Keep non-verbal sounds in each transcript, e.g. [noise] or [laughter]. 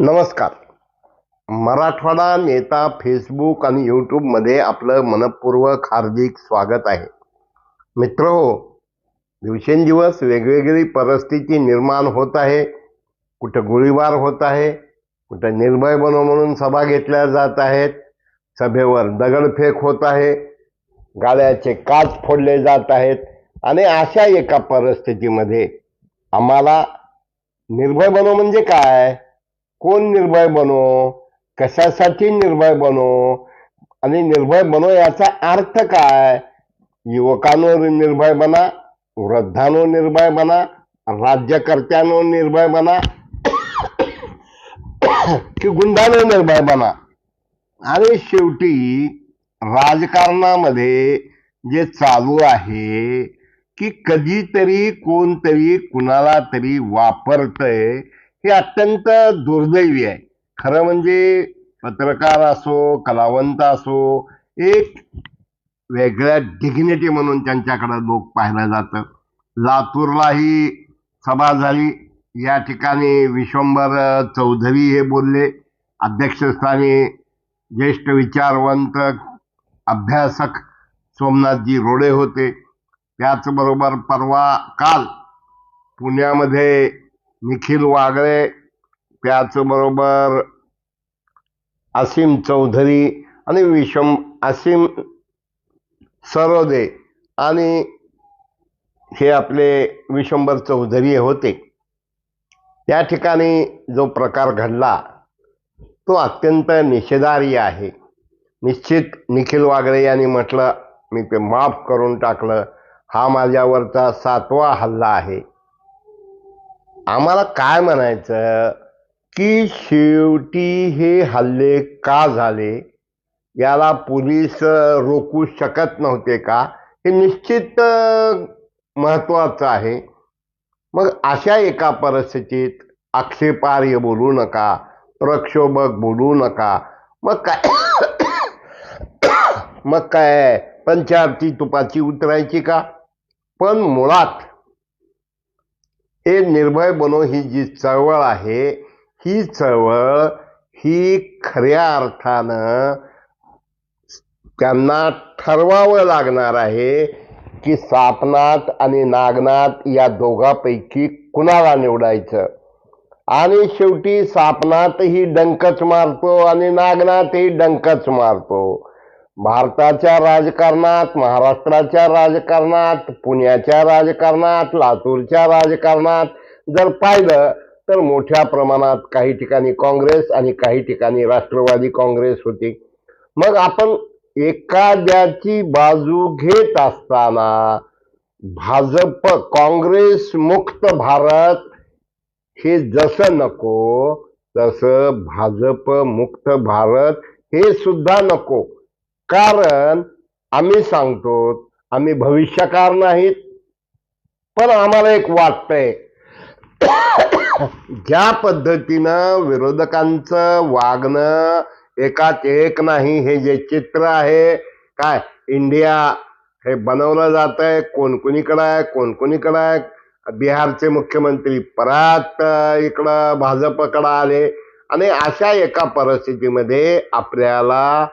नमस्कार. मराठवाडा नेता फेसबुक आणि यूट्यूबमध्ये आपलं मनपूर्वक हार्दिक स्वागत आहे. मित्र हो दिवसेंदिवस वेगवेगळी परिस्थिती निर्माण होत आहे. कुठं गोळीबार होत आहे कुठं निर्भय बनो म्हणून सभा घेतल्या जात आहेत. सभेवर दगडफेक होत आहे. गाड्याचे काच फोडले जात आहेत. आणि अशा एका परिस्थितीमध्ये आम्हाला निर्भय बनो म्हणजे काय? कोण निर्भय बनो? कशासाठी निर्भय बनो? आणि निर्भय बनो याचा अर्थ काय? युवकांवर निर्भय बना वृद्धांनो निर्भय बना राज्यकर्त्यांनो निर्भय बना की गुंडानो निर्भय बना. आणि शेवटी राजकारणामध्ये जे चालू आहे की कधीतरी कोणतरी कुणाला तरी वापरतंय हे अत्यंत दुर्दैवी आहे. खरं म्हणजे पत्रकार असो कलावंत असो एक वेगळ्या डिग्निटी म्हणून त्यांच्याकडे लोक पाहिलं जातं लातूरलाही सभा झाली. या ठिकाणी विश्वंभर चौधरी हे बोलले. अध्यक्षस्थानी ज्येष्ठ विचारवंत अभ्यासक सोमनाथजी रोडे होते. त्याचबरोबर परवा काल पुण्यामध्ये निखिल वागळे त्याचबरोबर असीम चौधरी आणि विषम असीम सरोदे आणि हे आपले विशंभर चौधरी होते. त्या ठिकाणी जो प्रकार घडला तो अत्यंत निषेधार्य आहे. निश्चित निखिल वागळे यांनी म्हटलं मी ते माफ करून टाकलं. हा माझ्यावरचा सातवा हल्ला आहे. आम्हाला काय म्हणायचं? की शेवटी हे हल्ले का झाले? याला पोलीस रोखू शकत नव्हते का? हे निश्चित महत्त्वाचं आहे. मग अशा एका परिस्थितीत आक्षेपार्ह बोलू नका प्रक्षोभक बोलू नका. मग काय? मग काय? पंचारती तुपाची उतरायची का? पण मुळात हे निर्भय बनो ही जी चळवळ आहे ही चळवळ ही खऱ्या अर्थानं त्यांना ठरवावं लागणार आहे की सापनाथ आणि नागनाथ या दोघांपैकी कुणाला निवडायचं? आणि शेवटी सापनाथही डंकच मारतो आणि नागनाथही डंकच मारतो. भारताच्या राजकारणात महाराष्ट्राच्या राजकारणात पुण्याच्या राजकारणात लातूरच्या राजकारणात जर पाहिलं तर मोठ्या प्रमाणात काही ठिकाणी काँग्रेस आणि काही ठिकाणी राष्ट्रवादी काँग्रेस होती. मग आपण एखाद्याची बाजू घेत असताना भाजप काँग्रेस मुक्त भारत हे जसं नको तसं भाजप मुक्त भारत हे सुद्धा नको. कारण आम्ही सांगतो आम्ही भविष्यकार नाहीत. पण आम्हाला एक वाटतंय [coughs] ज्या पद्धतीनं विरोधकांचं वागणं एकाच एक नाही हे जे चित्र आहे काय इंडिया हे बनवलं जात आहे कोण कोणीकडं आहे कोण कोणीकडं आहे बिहारचे मुख्यमंत्री परत इकडं भाजपकडं आले. आणि अशा एका परिस्थितीमध्ये आपल्याला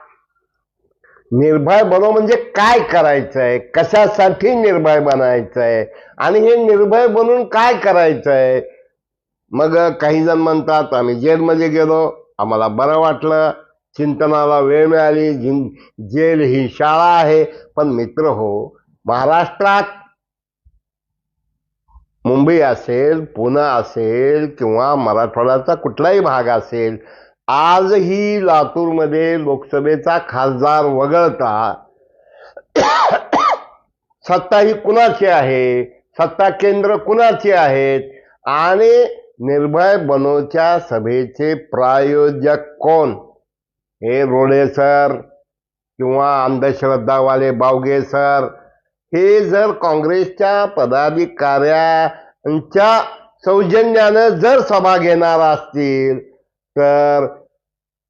निर्भय बनो म्हणजे काय करायचंय? कशासाठी निर्भय बनायचंय? आणि हे निर्भय बनून काय करायचंय? मग काही जण म्हणतात आम्ही जेलमध्ये गेलो आम्हाला बरं वाटलं. चिंतनाला वेळ मिळाली. जिन जेल ही शाळा आहे. पण मित्र हो महाराष्ट्रात मुंबई असेल पुणे असेल किंवा मराठवाड्याचा कुठलाही भाग असेल आजही लातूरमध्ये लोकसभेचा खासदार वगळता सत्ता ही कुणाची आहे? सत्ता केंद्र कुणाची आहेत? आणि निर्भय बनोच्या सभेचे प्रायोजक कोण? हे रोडे सर किंवा अंधश्रद्धावाले बावगे सर हे जर काँग्रेसच्या पदाधिकाऱ्यांच्या सौजन्यानं जर सभा घेणार असतील तर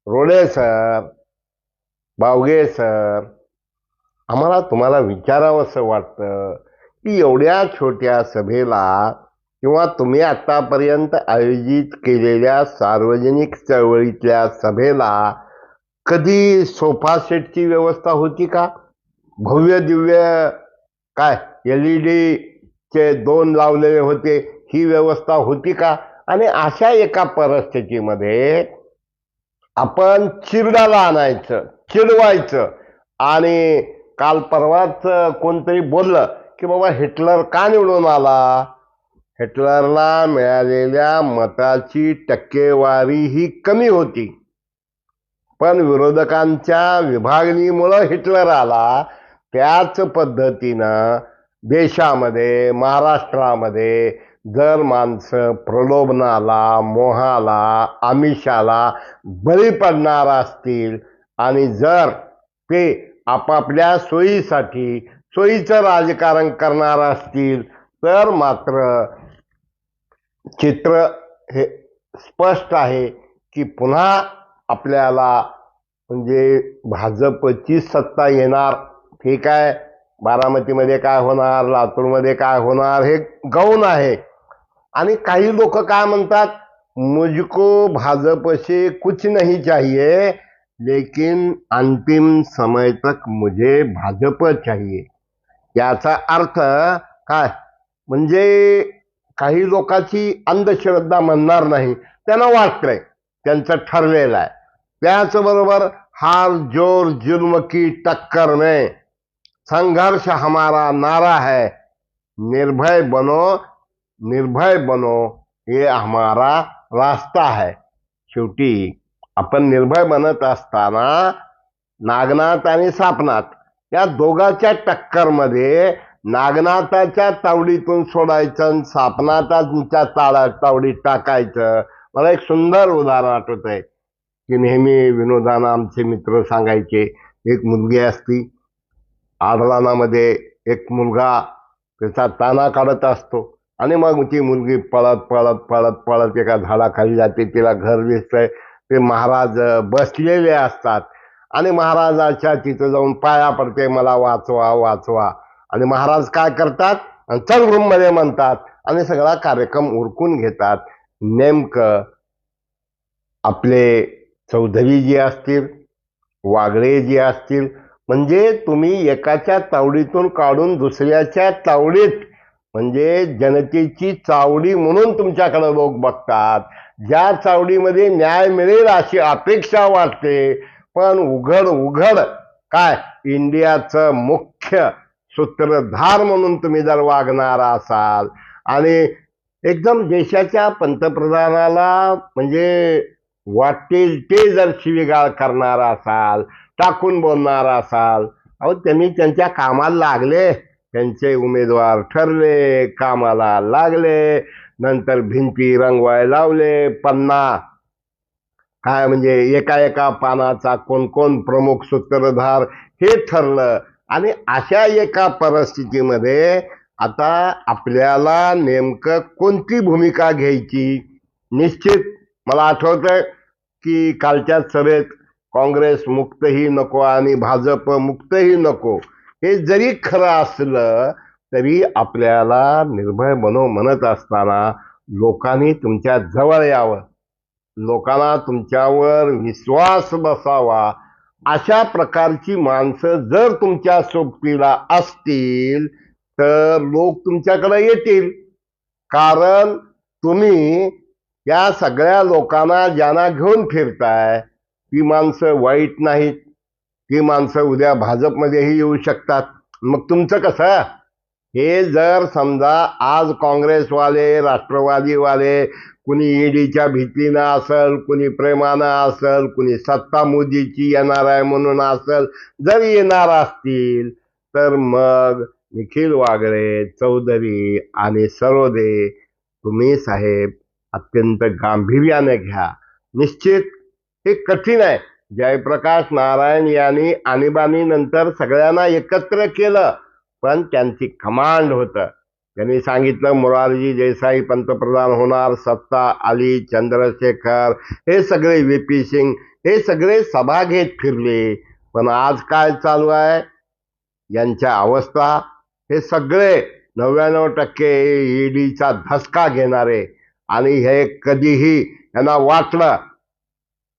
रोडे सर बावगे सर आम्हाला तुम्हाला विचारावंसं वाटतं की एवढ्या छोट्या सभेला किंवा तुम्ही आत्तापर्यंत आयोजित केलेल्या सार्वजनिक चळवळीतल्या सभेला कधी सोफा सेटची व्यवस्था होती का? भव्य दिव्य काय? एल ई चे दोन लावलेले होते ही व्यवस्था होती का? आणि अशा एका परिस्थितीमध्ये आपण चिरडाला आणायचं चिडवायचं आणि काल परवाच कोणतरी बोललं की बाबा हिटलर का निवडून आला? हिटलरला मिळालेल्या मताची टक्केवारी ही कमी होती. पण विरोधकांच्या विभागणीमुळं हिटलर आला. त्याच पद्धतीनं देशामध्ये महाराष्ट्रामध्ये जर माणसं प्रलोभनाला मोहाला आमिषाला बळी पडणार असतील आणि जर ते आपापल्या सोयीसाठी सोयीचं राजकारण करणार असतील तर मात्र चित्र हे स्पष्ट आहे की पुन्हा आपल्याला म्हणजे भाजपची सत्ता येणार. ठीक आहे. बारामतीमध्ये काय होणार लातूरमध्ये काय होणार हे गौण आहे. आणि काही लोक काय म्हणतात मुझको भाजपशी कुछ नहीं चाहिए लेकिन अंतिम समय तक मुझे भाजप चाहिए. याचा अर्थ काय? म्हणजे काही लोकांची अंधश्रद्धा म्हणणार नाही. त्यांना वाटतंय त्यांचं ठरलेलं आहे. त्याचबरोबर हार जोर जुल्म की टक्कर में संघर्ष हमारा नारा है. निर्भय बनो निर्भय बनो हे हमारा रास्ता है। शेवटी आपण निर्भय बनत असताना नागनाथ आणि सापनाथ या दोघांच्या टक्करमध्ये नागनाथाच्या तावडीतून सोडायचं आणि सापनाथाच्या ताळा तावडीत टाकायचं. मला एक सुंदर उदाहरण आठवत आहे की नेहमी विनोदानं आमचे मित्र सांगायचे एक मुलगी असती आडरानामध्ये एक मुलगा त्याचा ताना काढत असतो. आणि मग ती मुलगी पळत पळत पळत पळत एका झाडाखाली जाते. तिला घर दिसतंय. ते महाराज बसलेले असतात. आणि महाराजाच्या तिथं जाऊन पाया पडते. मला वाचवा वाचवा. आणि महाराज काय करतात? आणि चल म्हणतात. आणि सगळा कार्यक्रम उरकून घेतात. नेमकं आपले चौधरी जी असतील वागळे जी असतील म्हणजे तुम्ही एकाच्या तावडीतून काढून दुसऱ्याच्या तावडीत म्हणजे जनतेची चावडी म्हणून तुमच्याकडे लोक बघतात. ज्या चावडीमध्ये न्याय मिळेल अशी अपेक्षा वाटते पण उघड उघड काय? इंडियाचं मुख्य सूत्रधार म्हणून तुम्ही जर वागणार असाल आणि एकदम देशाच्या पंतप्रधानाला म्हणजे वाटेल ते जर शिवीगाळ करणार असाल टाकून बोलणार असाल अहो त्यांनी त्यांच्या कामाला लागले. त्यांचे उमेदवार ठरले कामाला लागले नंतर भिंती रंगवाय लावले पन्ना. काय म्हणजे एका एका पानाचा कोण कोण प्रमुख सूत्रधार हे ठरलं. आणि अशा एका परिस्थितीमध्ये आता आपल्याला नेमकं कोणती भूमिका घ्यायची? निश्चित मला आठवतं की कालच्या सभेत काँग्रेस मुक्तही नको आणि भाजप मुक्तही नको. हे जरी खरं असलं तरी आपल्याला निर्भय मनो म्हणत असताना लोकांनी तुमच्या जवळ यावं. लोकांना तुमच्यावर विश्वास बसावा. अशा प्रकारची माणसं जर तुमच्या सोबतीला असतील तर लोक तुमच्याकडे येतील. कारण तुम्ही या सगळ्या लोकांना ज्यांना घेऊन फिरताय ती माणसं वाईट नाहीत. ती माणसं उद्या भाजपमध्येही येऊ शकतात. मग तुमचं कसं? हे जर समजा आज काँग्रेसवाले राष्ट्रवादीवाले कुणी ईडीच्या भीतीनं असल कुणी प्रेमानं असल कुणी सत्ता मोदीची येणार आहे म्हणून असल जर येणार असतील तर मग निखिल वागळे चौधरी आणि सरोदे तुम्ही साहेब अत्यंत गांभीर्याने घ्या. निश्चित हे कठीण आहे. जयप्रकाश नारायण यांनी आणीबाणी नंतर सगळ्यांना एकत्र केलं पण त्यांची कमांड होतं. त्यांनी सांगितलं मोरारजी देसाई पंतप्रधान होणार सत्ता आली चंद्रशेखर हे सगळे व्ही पी सिंग हे सगळे सभा घेत फिरले. पण आज काय चालू आहे? यांच्या अवस्था हे सगळे नव्याण्णव टक्के ईडीचा धसका घेणारे. आणि हे कधीही यांना वाटलं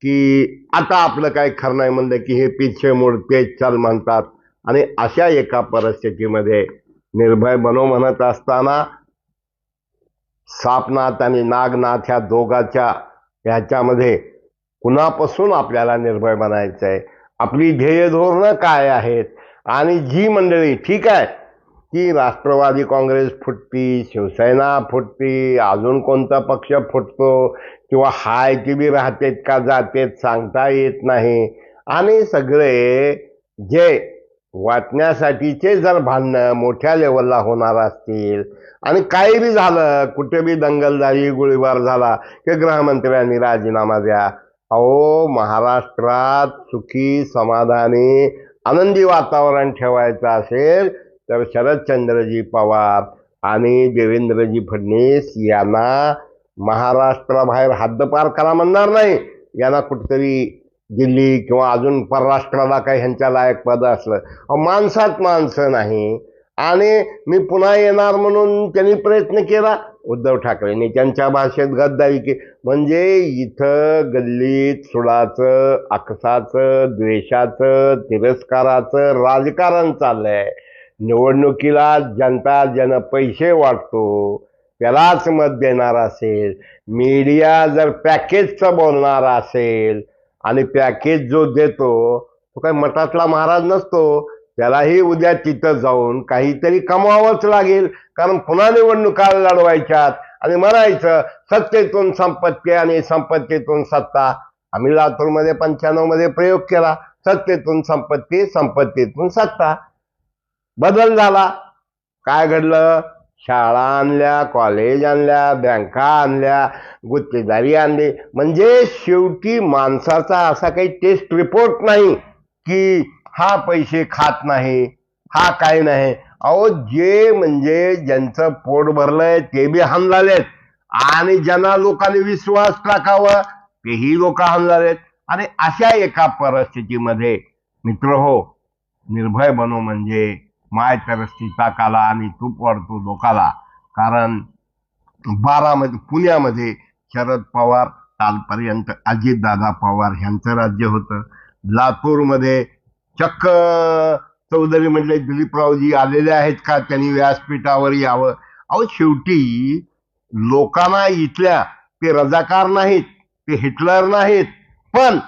की आता आपलं काय खरं नाही म्हणलं की हे पिछे मोड तेच चाल म्हणतात आणि अशा एका परिस्थितीमध्ये निर्भय बनो म्हणत असताना सापनाथ आणि नागनाथ ह्या दोघाच्या ह्याच्यामध्ये कुणापासून आपल्याला निर्भय बनायचं आहे आपली ध्येय धोरणं काय आहेत? आणि जी मंडळी ठीक आहे की राष्ट्रवादी काँग्रेस फुटती शिवसेना फुटती अजून कोणता पक्ष फुटतो किंवा हाय की बी राहतेत का जातेत सांगता येत नाही. आणि सगळे जे वाचण्यासाठीचे जर भांडणं मोठ्या लेवलला होणार असतील आणि काही बी झालं कुठे बी दंगल झाली गोळीबार झाला की गृहमंत्र्यांनी राजीनामा द्या अहो महाराष्ट्रात सुखी समाधानी आनंदी वातावरण ठेवायचं असेल तर शरदचंद्रजी पवार आणि देवेंद्रजी फडणवीस यांना महाराष्ट्राबाहेर हद्दपार करा म्हणणार नाही. यांना कुठतरी दिल्ली किंवा अजून परराष्ट्राला काही ह्यांच्या लायक पद असलं. अहो, माणसात माणसं नाही. आणि मी पुन्हा येणार म्हणून त्यांनी प्रयत्न केला? उद्धव ठाकरेंनी. त्यांच्या भाषेत गद्दारी की म्हणजे इथं गल्लीत सुडाचं अकसाचं द्वेषाचं तिरस्काराचं राजकारण चाललंय. निवडणुकीला जनता जन पैसे वाटतो त्यालाच मत देणार असेल. मीडिया जर पॅकेजचं बोलणार असेल आणि पॅकेज जो देतो तो काही मठातला महाराज नसतो त्यालाही उद्या तिथं जाऊन काहीतरी कमवावंच लागेल. कारण पुन्हा निवडणुका लढवायच्यात आणि म्हणायचं सत्तेतून संपत्ती आणि संपत्तीतून सत्ता. आम्ही लातूरमध्ये पंच्याण्णवमध्ये प्रयोग केला. सत्तेतून संपत्ती संपत्तीतून सत्ता. बदल झाला. काय घडलं? शाळा आणल्या कॉलेज आणल्या बँका आणल्या गुत्तेदारी आणली. म्हणजे शेवटी माणसाचा असा काही टेस्ट रिपोर्ट नाही की हा पैसे खात नाही हा काय नाही. अहो जे म्हणजे ज्यांचं पोट भरलंय ते बी हाणलालेत. आणि ज्यांना लोकांनी विश्वास टाकावं तेही लोक हाणलालेत. आणि अशा एका परिस्थितीमध्ये मित्र हो निर्भय बनो म्हणजे माय तरस्ती काला आणि तूप वाढतो लोकाला. कारण बारामध्ये पुण्यामध्ये शरद पवार कालपर्यंत अजितदादा पवार ह्यांचं राज्य होतं. लातूरमध्ये चक्क चौधरी म्हटले दिलीपरावजी आलेले आहेत का? त्यांनी व्यासपीठावर यावं. अहो शेवटी लोकांना इथल्या ते रजाकार नाहीत ते हिटलर नाहीत. पण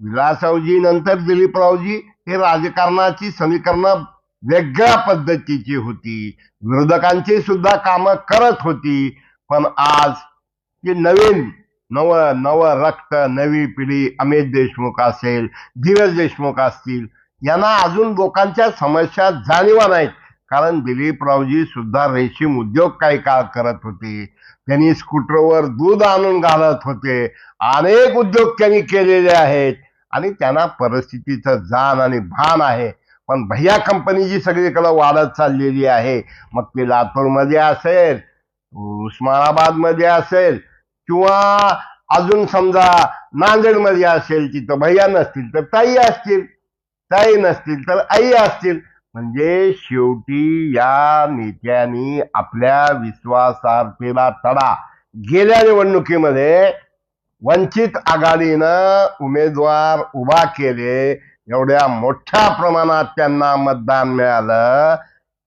विलासरावजी नंतर दिलीपरावजी हे राजकारणाची समीकरणं वेगळ्या पद्धतीची होती. विरोधकांची सुद्धा कामं करत होती. पण आज ती नवीन नव नव रक्त नवी पिढी अमित देशमुख असेल धीरज देशमुख असतील यांना अजून लोकांच्या समस्या जाणीवा नाहीत. कारण दिलीपरावजी सुद्धा रेशीम उद्योग काही काळ करत होते. त्यांनी स्कूटरवर दूध आणून घालत होते. अनेक उद्योग त्यांनी केलेले आहेत. आणि त्यांना परिस्थितीचं जाण आणि भान आहे. पण भैया कंपनीची सगळीकडं सगळीकडे वाढत चाललेली आहे मग ती लातूरमध्ये असेल उस्मानाबादमध्ये असेल किंवा अजून समजा नांदेडमध्ये असेल तिथं भैया नसतील तर ताई असतील. ताई नसतील तर आई असतील. म्हणजे शेवटी या नेत्यांनी आपल्या विश्वासार्थेला तडा. गेल्या निवडणुकीमध्ये वंचित आघाडीनं उमेदवार उभा केले एवढ्या मोठ्या प्रमाणात त्यांना मतदान मिळालं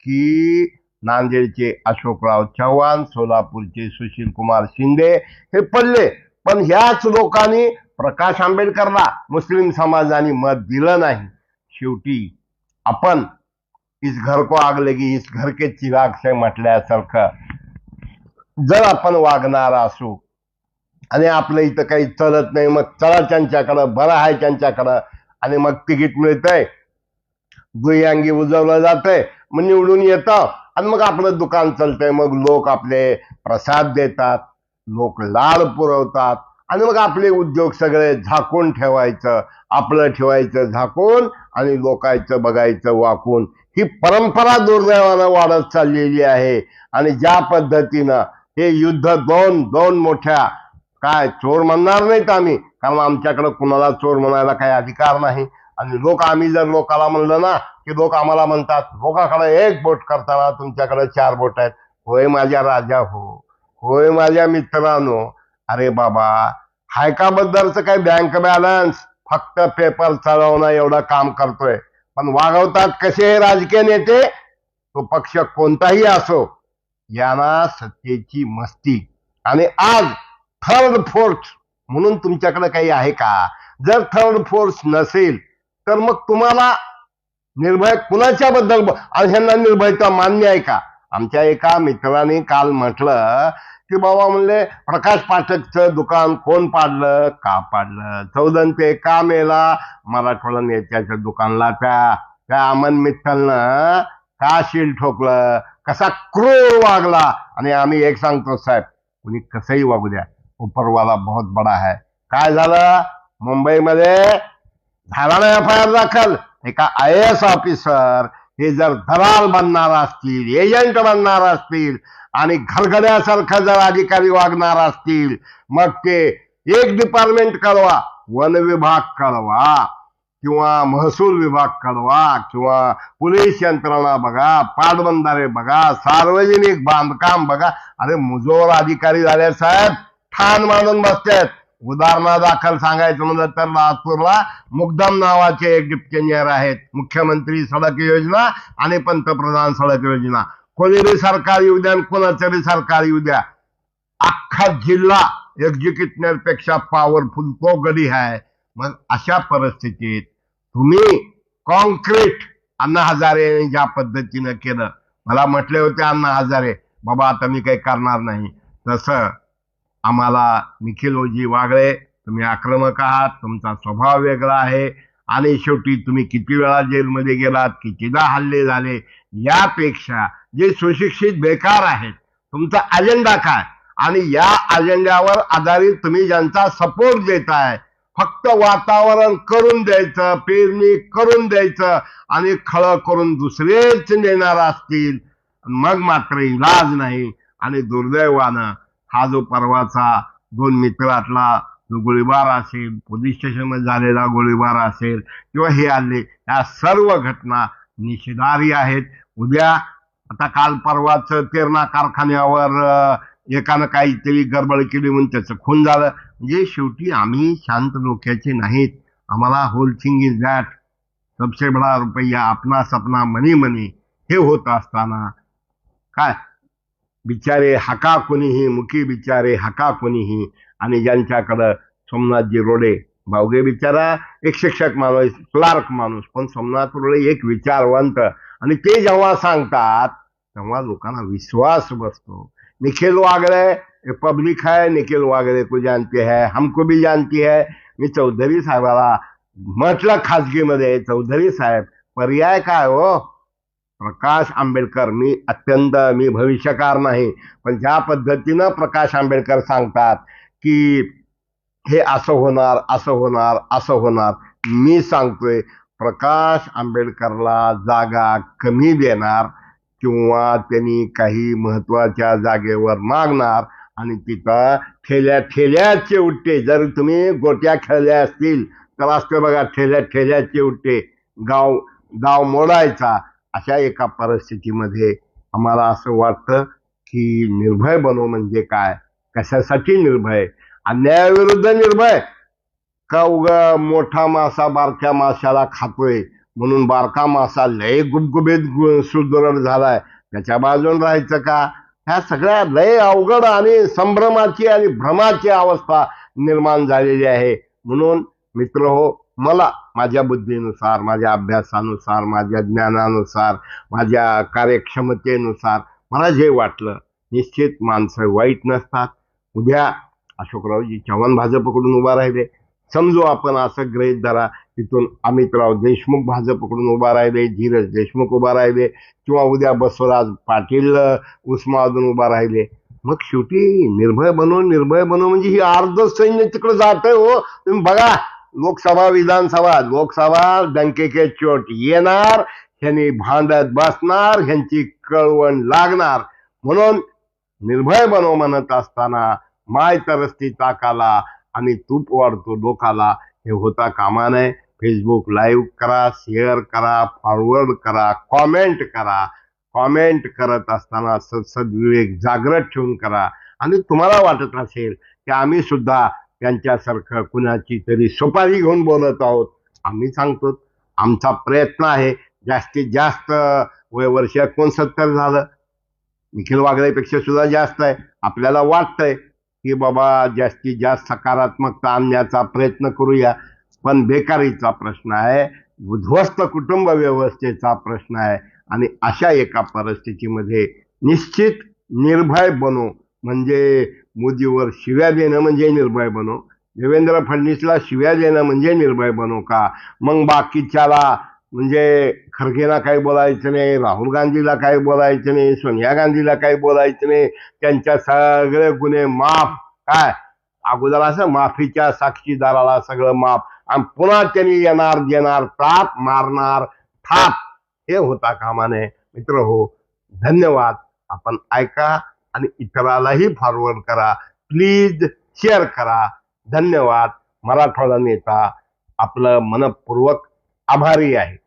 की नांदेडचे अशोकराव चव्हाण सोलापूरचे सुशील कुमार शिंदे हे पडले. पण ह्याच लोकांनी प्रकाश आंबेडकरला मुस्लिम समाजाने मत दिलं नाही. शेवटी आपण इस घर को आग लगी इस घर के चिराग से म्हटल्यासारखं जर आपण वागणार असू आणि आपलं इथं काही चलत नाही मग चला त्यांच्याकडं बरं आहे त्यांच्याकडं आणि मग तिकीट मिळतंय. दुयांगी उजवलं जातंय. मग निवडून येतं. आणि मग आपलं दुकान चालतंय. मग लोक आपले प्रसाद देतात. लोक लाड पुरवतात. आणि मग आपले उद्योग सगळे झाकून ठेवायचं. आपलं ठेवायचं झाकून आणि लोकायचं बघायचं वाकून. ही परंपरा दुर्दैवानं वाढत चाललेली आहे. आणि ज्या पद्धतीनं हे युद्ध दोन दोन मोठ्या काय चोर म्हणणार नाहीत आम्ही. कारण आमच्याकडं कुणाला चोर म्हणायला काही अधिकार नाही. आणि लोक आम्ही जर लोकाला म्हणलं ना की लोक आम्हाला म्हणतात लोकाकडे एक बोट करताना तुमच्याकडे चार बोट आहेत. होय माझ्या राजा हो. होय माझ्या मित्रांनो. अरे बाबा हायकाबद्दलचं काही बँक बॅलन्स फक्त पेपर चालवणं एवढं काम करतोय. पण वागवतात कसे हे राजकीय नेते? तो पक्ष कोणताही असो यांना सत्तेची मस्ती. आणि आज थर्ड फोर्थ म्हणून तुमच्याकडे काही आहे का? जर थर्ड फोर्स नसेल तर मग तुम्हाला निर्भय कुणाच्या बद्दल ह्यांना निर्भयता मान्य आहे का? आमच्या एका मित्राने काल म्हटलं की बाबा म्हणले प्रकाश पाठकचं दुकान कोण पाडलं? का पाडलं? चौदन ते का मेला मराठवाडा नेत्याच्या दुकानला त्या त्या अमन मित्तलनं का शील ठोकलं? कसा क्रूर वागला? आणि आम्ही एक सांगतो साहेब कुणी कसंही वागू द्या. उपरवाला बहुत बडा है। काय झालं? मुंबईमध्ये झाला ना एफ आय आर दाखल. एका आय एस ऑफिसर हे जर दलाल बनणार असतील एजंट बनणार असतील आणि घरगड्यासारखं जर अधिकारी वागणार असतील मग ते एक डिपार्टमेंट कळवा वन विभाग कळवा किंवा महसूल विभाग कळवा किंवा पोलीस यंत्रणा बघा पाटबंधारे बघा सार्वजनिक बांधकाम बघा. अरे मुजोर अधिकारी झाले साहेब. ठाण मानून बसतात. उदाहरणादाखल सांगायचं म्हणलं तर नागपूरला मुग्दम नावाचे एक डिप्टी आहेत. मुख्यमंत्री सडक योजना आणि पंतप्रधान सडक योजना. कोणी बी सरकार येऊ द्या आणि कोणाचं बी सरकार येऊ द्या. अख्खा जिल्हा एक्झिक्युटिव्हपेक्षा पॉवरफुल तो गडी आहे मग अशा परिस्थितीत तुम्ही कॉन्क्रीट अण्णा हजारे ज्या पद्धतीनं केलं. मला म्हटले होते अण्णा हजारे बाबा आता मी काही करणार नाही. तसं आम्हाला निखिलोजी वागळे तुम्ही आक्रमक आहात तुमचा स्वभाव वेगळा आहे. आणि शेवटी तुम्ही किती वेळा जेलमध्ये गेलात कितीदा हल्ले झाले यापेक्षा जे सुशिक्षित बेकार आहेत तुमचा अजेंडा काय? आणि या अजेंड्यावर आधारित तुम्ही ज्यांचा सपोर्ट देताय फक्त वातावरण करून द्यायचं पेरणी करून द्यायचं आणि खळं करून दुसरेच नेणार असतील मग मात्र इलाज नाही. आणि दुर्दैवानं हा जो परवाचा दोन मित्रातला जो गोळीबार असेल पोलीस स्टेशनमध्ये झालेला गोळीबार असेल किंवा हे आले या सर्व घटना निषेधारी आहेत. उद्या आता काल परवाच तेरणा कारखान्यावर एकानं काहीतरी गडबड केली म्हणून त्याचं खून झालं. म्हणजे शेवटी आम्ही शांत डोक्याचे नाहीत. आम्हाला होलथिंग इज दॅट सबसे बडा रुपया अपना सपना मनी मनी हे होत असताना. काय? बिचारे हका कोणीही मुखी बिचारे हका कोणीही आणि ज्यांच्याकडं सोमनाथजी रोडे भावगे बिचारा एक शिक्षक माणूस क्लार्क माणूस पण सोमनाथ रोडे एक विचारवंत. आणि ते जेव्हा सांगतात तेव्हा लोकांना विश्वास बसतो. निखिल वागळे पब्लिक है निखिल वागळे को जानते है हमको भी जानती है. मी चौधरी साहेबाला म्हटलं खाजगीमध्ये चौधरी साहेब पर्याय काय हो? प्रकाश आंबेडकर मी अत्यंत मी भविष्यकार नाही पण ज्या पद्धतीनं प्रकाश आंबेडकर सांगतात की हे असं होणार असं होणार असं होणार मी सांगतोय प्रकाश आंबेडकरला जागा कमी देणार किंवा त्यांनी काही महत्त्वाच्या जागेवर मागणार आणि तिथं ठेल्या ठेल्याचे उठते जर तुम्ही गोट्या खेळल्या असतील तर असते बघा ठेल्या ठेल्याचे उठते गाव गाव मोडायचा अशा एका परिस्थितीमध्ये आम्हाला असं वाटतं की निर्भय बनो म्हणजे काय? कशासाठी निर्भय? अन्यायाविरुद्ध निर्भय? का उग मोठा मासा बारक्या माशाला खातोय? म्हणून बारका मासा लय गुबगुबीत सुदृढ झालाय. त्याच्या बाजून राहायचं का? ह्या सगळ्या लय अवघड आणि संभ्रमाची आणि भ्रमाची अवस्था निर्माण झालेली आहे. म्हणून मित्र हो मला माझ्या बुद्धीनुसार माझ्या अभ्यासानुसार माझ्या ज्ञानानुसार माझ्या कार्यक्षमतेनुसार मला जे वाटलं निश्चित माणसं वाईट नसतात. उद्या अशोकरावजी चव्हाण भाजपकडून उभा राहिले. समजू आपण असं ग्रहित धरा तिथून अमितराव देशमुख भाजपकडून उभा राहिले धीरज देशमुख उभा राहिले किंवा उद्या बसवराज पाटील अ, उभा राहिले. मग शेवटी निर्भय बनवून निर्भय बनवून म्हणजे ही अर्ध सैन्य तिकडे जात हो. तुम्ही बघा लोकसभा विधानसभा लोकसभा बँकेचे चोट येणार ह्यांनी भांडत बसणार ह्यांची कळवण लागणार. म्हणून निर्भय बनव म्हणत असताना माय तरसती ताकाला आणि तूप वाढतो डोकाला. हे होता कामा नये. फेसबुक लाईव्ह करा शेअर करा फॉरवर्ड करा कॉमेंट करा. कॉमेंट करत असताना सद्सद्विवेक जागृत ठेवून करा. आणि तुम्हाला वाटत असेल की आम्ही सुद्धा त्यांच्यासारखं कुणाची तरी सुपारी घेऊन बोलत आहोत. आम्ही सांगतो आमचा प्रयत्न आहे जास्तीत जास्त वय वर्ष एकोणसत्तर झालं. निखिल वागळेपेक्षा सुद्धा जास्त आहे. आपल्याला वाटतंय की बाबा जास्तीत जास्त सकारात्मकता आणण्याचा प्रयत्न करूया. पण बेकारीचा प्रश्न आहे उद्ध्वस्त कुटुंब व्यवस्थेचा प्रश्न आहे. आणि अशा एका परिस्थितीमध्ये निश्चित निर्भय बनू म्हणजे मोदीवर शिव्या देणं म्हणजे निर्भय बनो. देवेंद्र फडणवीसला शिव्या देणं म्हणजे निर्भय बनो का? मग बाकीच्याला म्हणजे खरगेला काही बोलायचं नाही राहुल गांधीला काही बोलायचं नाही सोनिया गांधीला काही बोलायचं नाही. त्यांच्या सगळे गुन्हे माफ. काय? अगोदर असं माफीच्या साक्षीदाराला सगळं माफ. आणि पुन्हा त्यांनी येणार देणार ताप मारणार थाप. हे होता कामाने. मित्र हो धन्यवाद. आपण ऐका. आणि इतरालाही फॉरवर्ड करा. प्लीज शेअर करा. धन्यवाद. मराठवाडा नेता आपलं मनपूर्वक आभारी आहे.